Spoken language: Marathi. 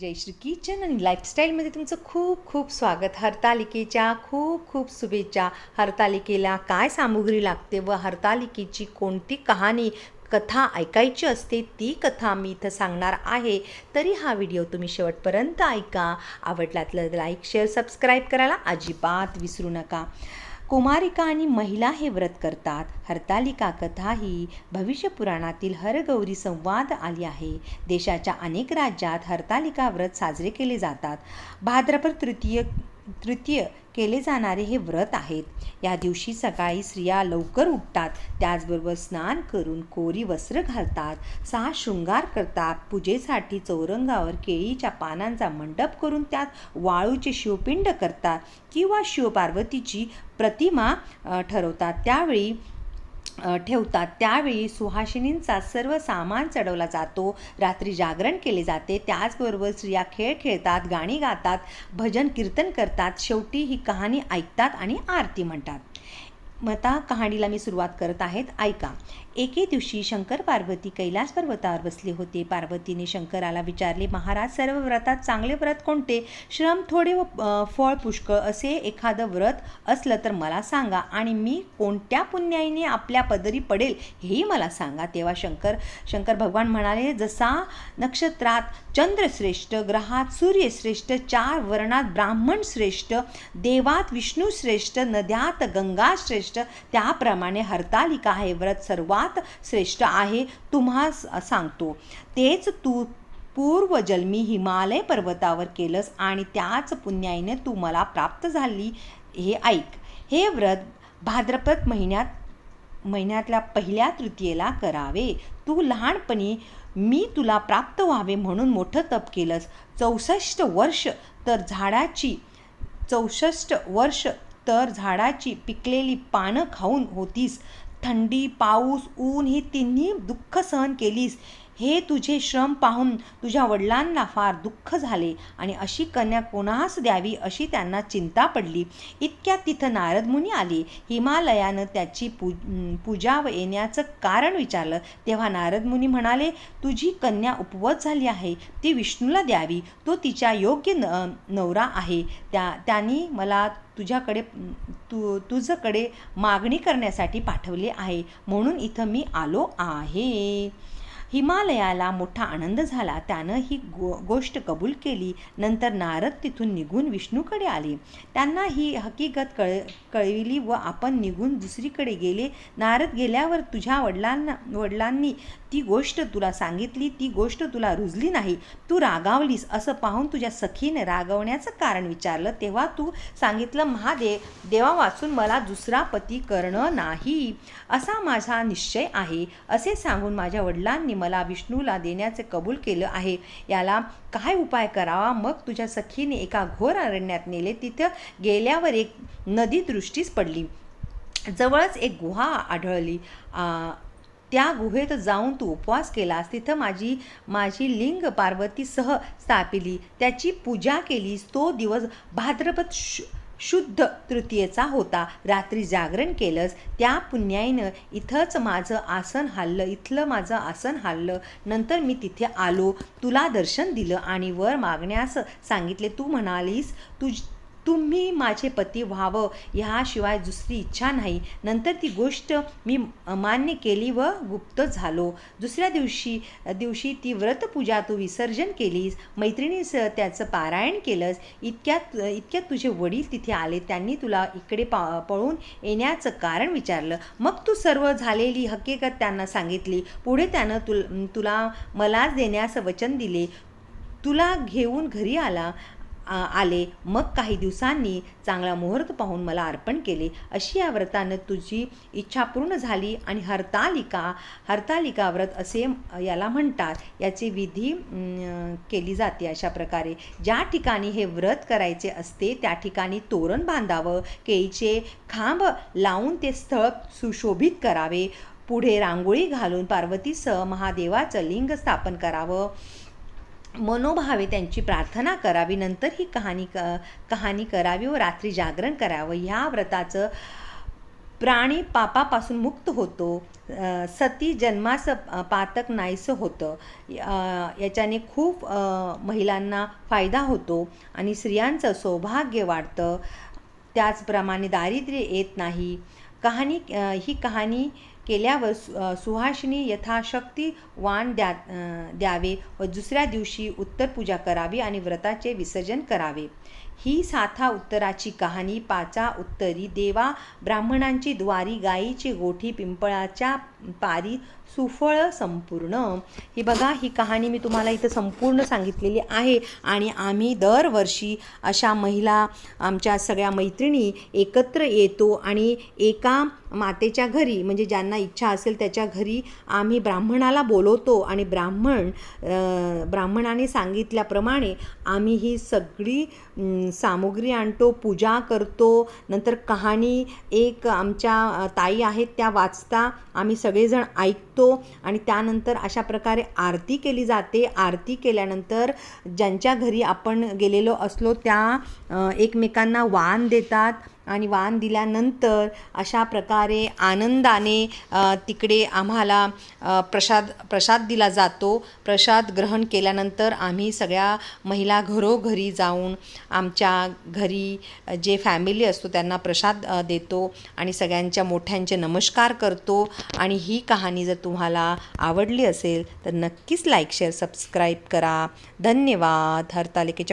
जयश्री किचन आणि लाईफस्टाईलमध्ये तुमचं खूप खूप स्वागत. हरतालिकेच्या खूप खूप शुभेच्छा. हरतालिकेला काय सामुग्री लागते व हरतालिकेची कोणती कहाणी कथा ऐकायची असते ती कथा मी इथं सांगणार आहे. तरी हा व्हिडिओ तुम्ही शेवटपर्यंत ऐका. आवडला तर लाईक शेअर सबस्क्राईब करायला अजिबात विसरू नका. कुमारिका आणि महिला हे व्रत करतात. हरतालिका कथा ही भविष्यपुराणातील हरगौरी संवाद आली आहे. देशाच्या अनेक राज्यात हरतालिका व्रत साजरे केले जातात. भाद्रपद तृतीय तृतीय केले जाणारे हे व्रत आहेत. या दिवशी सकाळी स्त्रिया लवकर उठतात. त्याचबरोबर स्नान करून कोरी वस्त्र घालतात. सहा शृंगार करतात. पूजेसाठी चौरंगावर केळीच्या पानांचा मंडप करून त्यात वाळूचे शिवपिंड करतात किंवा शिवपार्वतीची प्रतिमा ठरवतात. त्यावेळी ठेवतात. त्यावेळी सुहासिनींचा सर्व सामान चढवला जातो. रात्री जागरण केले जाते. त्याचबरोबर स्त्रिया खेळ खेळतात गाणी गातात भजन कीर्तन करतात. शेवटी ही कहाणी ऐकतात आणि आरती म्हणतात. मता कहाणीला मी सुरुवात करत आहेत. ऐका. एके दिवशी शंकर पार्वती कैलास पर्वतावर बसले होते. पार्वतीने शंकराला विचारले महाराज सर्व व्रतात चांगले व्रत कोणते? श्रम थोडे व फळ पुष्कळ असे एखादं व्रत असलं तर मला सांगा आणि मी कोणत्या पुण्याईने आपल्या पदरी पडेल हेही मला सांगा. तेव्हा शंकर शंकर भगवान म्हणाले जसा नक्षत्रात चंद्रश्रेष्ठ ग्रहात सूर्यश्रेष्ठ चार वर्णात ब्राह्मण श्रेष्ठ देवात विष्णू श्रेष्ठ नद्यात गंगा श्रेष्ठ त्याप्रमाणे हरतालिका हे व्रत सर्वात श्रेष्ठ आहे तुम्हा सांगतो. तेच तू पूर्वजन्मी हिमालय पर्वतावर केलंस आणि त्याच पुण्याईने तू मला प्राप्त झाली. हे ऐक. हे व्रत भाद्रपद महिन्यात महिन्यातल्या पहिल्या तृतीयेला करावे. तू लहानपणी मी तुला प्राप्त व्हावे म्हणून मोठं तप केलंस. चौसष्ट वर्ष. तर झाडाची चौसष्ट वर्ष तर झाडाची पिकलेली पानं खाऊन होतीस. थंडी पाऊस ऊन ही तिन्ही दुःख सहन केलीस. हे तुझे श्रम पाहून तुझ्या वडिलांना फार दुःख झाले आणि अशी कन्या कोणास द्यावी अशी त्यांना चिंता पडली. इतक्यात तिथं नारदमुनी आली आले. हिमालयानं त्याची पू पूजा व येण्याचं कारण विचारलं. तेव्हा नारदमुनी म्हणाले तुझी कन्या उपवत झाली आहे. ती विष्णूला द्यावी. तो तिच्या योग्य न नवरा आहे. त्या त्यांनी मला तुझ्याकडे तू तुझ्याकडे मागणी करण्यासाठी पाठवले आहे. म्हणून इथं मी आलो आहे. हिमालयाला मोठा आनंद झाला. त्यानं ही गो गोष्ट कबूल केली. नंतर नारद तिथून निघून विष्णूकडे आले. त्यांना ही हकीकत कळ कळविली व आपण निघून दुसरीकडे गेले. नारद गेल्यावर तुझ्या वडिलांना वडिलांनी ती गोष्ट तुला सांगितली. ती गोष्ट तुला रुजली नाही. तू रागावलीस असं पाहून तुझ्या सखीने रागवण्याचं कारण विचारलं. तेव्हा तू सांगितलं महादेव देवा वाचून मला दुसरा पती करणं नाही. असा माझा निश्चय आहे. असे सांगून माझ्या वडिलांनी मला विष्णूला देण्याचे कबूल केलं आहे. याला काय उपाय करावा? मग तुझ्या सखीने एका घोर अरण्यात नेले. तिथं गेल्यावर एक नदी दृष्टीस पडली. जवळच एक गुहा आढळली. त्या गुहेत जाऊन तू उपवास केलास. तिथं माझी माझी लिंग पार्वतीसह स्थापिली त्याची पूजा केलीस. तो दिवस भाद्रपद शु शुद्ध तृतीयेचा होता. रात्री जागरण केलंस त्या पुण्याईनं इथंच माझं आसन हाललं इथलं माझं आसन हाललं. नंतर मी तिथे आलो तुला दर्शन दिलं आणि वर मागण्यास सांगितले तू म्हणालीस तुझ तुम्ही माझे पती व्हावं ह्याशिवाय दुसरी इच्छा नाही. नंतर ती गोष्ट मी मान्य केली व गुप्त झालो. दुसऱ्या दिवशी दिवशी ती व्रतपूजा तू विसर्जन केलीस. मैत्रिणीस त्याचं पारायण केलंस. इतक्यात इतक्यात तुझे वडील तिथे आले. त्यांनी तुला इकडे पा पळून येण्याचं कारण विचारलं. मग तू सर्व झालेली हकीकत त्यांना सांगितली. पुढे त्यानं तुल तुला मलाच देण्यास वचन दिले. तुला घेऊन घरी आला. आले. मग काही दिवसांनी चांगला मुहूर्त पाहून मला अर्पण केले. अशी या व्रतानं तुझी इच्छा पूर्ण झाली आणि हरतालिका हरतालिका व्रत असे याला म्हणतात. याची विधी केली जाते अशा प्रकारे. ज्या ठिकाणी हे व्रत करायचे असते त्या ठिकाणी तोरण बांधावं केळीचे खांब लावून ते स्थळ सुशोभित करावे. पुढे रांगोळी घालून पार्वतीसह महादेवाचं लिंग स्थापन करावं. मनोभावे त्यांची प्रार्थना करावी नंतर ही कहाणी क कहाणी करावी व रात्री जागरण करावं. ह्या व्रताचं प्राणी पापापासून मुक्त होतो. सती जन्मास पातक नाहीसं होतं. याच्याने खूप महिलांना फायदा होतो आणि स्त्रियांचं सौभाग्य वाढतं. त्याचप्रमाणे दारिद्र्य येत नाही. कहाणी ही कहाणी केल्यावर सु अ, यथाशक्ती वाण द्या द्यावे व दुसऱ्या दिवशी उत्तर पूजा करावी आणि व्रताचे विसर्जन करावे. ही साथा उत्तराची कहाणी पाचा उत्तरी देवा ब्राह्मणांची द्वारी गायीची गोठी पिंपळाच्या पारी सुफळ संपूर्ण. ही बघा ही कहाणी मी तुम्हाला इथं संपूर्ण सांगितलेली आहे आणि आम्ही दरवर्षी अशा महिला आमच्या सगळ्या मैत्रिणी एकत्र येतो आणि एका मातेच्या घरी म्हणजे ज्यांना इच्छा असेल त्याच्या घरी आम्ही ब्राह्मणाला बोलवतो आणि ब्राह्मण ब्राह्मणाने सांगितल्याप्रमाणे आम्ही ही सगळी सामुग्री आणतो पूजा करतो नंतर कहाणी एक आमच्या ताई आहेत त्या वाचता आम्ही सगळेजण ऐकतो आणि त्यानंतर अशा प्रकारे आरती केली जाते. आरती केल्यानंतर ज्यांच्या घरी आपण गेलेलो असलो त्या एकमेकांना वाण देतात. आणि वाण दिल्यानंतर अशा प्रकारे आनंदाने तिकडे आम्हाला प्रसाद प्रसाद दिला जातो. प्रसाद ग्रहण केल्यानंतर आम्ही सगळ्या महिला घरोघरी जाऊन आमच्या घरी जे फॅमिली असतो त्यांना प्रसाद देतो आणि सगळ्यांच्या मोठ्यांचे नमस्कार करतो. आणि ही कहाणी जर तुम्हाला आवडली असेल तर नक्कीच लाईक शेअर सबस्क्राईब करा. धन्यवाद. हरतालिकेच्या